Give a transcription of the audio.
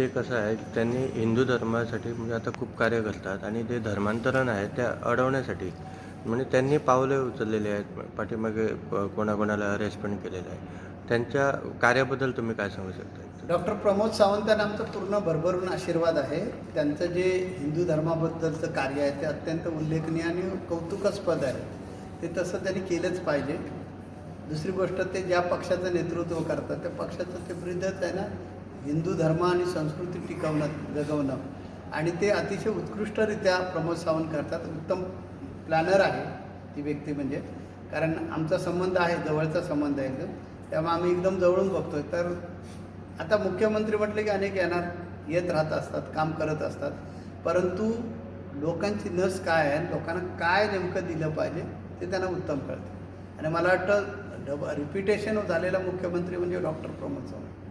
ते कसं आहे त्यांनी हिंदू धर्मासाठी म्हणजे आता खूप कार्य करतात आणि ते धर्मांतरण आहे त्या अडवण्यासाठी म्हणजे त्यांनी पावले उचललेली आहेत पाठीमागे कोणाकोणाला अरेस्ट पण केलेलं आहे. त्यांच्या कार्याबद्दल तुम्ही काय सांगू शकता? डॉक्टर प्रमोद सावंत यांना आमचा पूर्ण भरभरून आशीर्वाद आहे. त्यांचं जे हिंदू धर्माबद्दलचं कार्य आहे ते अत्यंत उल्लेखनीय आणि कौतुकास्पद आहे. ते तसं त्यांनी केलंच पाहिजे. दुसरी गोष्ट ते ज्या पक्षाचं नेतृत्व करतात त्या पक्षाचं ते ब्रिदच आहे ना. हिंदू धर्म आणि संस्कृती टिकवणं जगवणं. आणि ते अतिशय उत्कृष्टरित्या प्रमोद सावंत करतात. उत्तम प्लॅनर आहे ती व्यक्ती म्हणजे. कारण आमचा संबंध आहे जवळचा संबंध आहे एकदम. त्यामुळे आम्ही एकदम जवळून बघतोय. तर आता मुख्यमंत्री म्हटले की अनेक येणार येत राहत असतात काम करत असतात. परंतु लोकांची नस काय आहे लोकांना काय नेमकं दिलं पाहिजे ते त्यांना उत्तम कळते. आणि मला वाटतं डब रिपिटेशन झालेला मुख्यमंत्री म्हणजे डॉक्टर प्रमोद सावंत.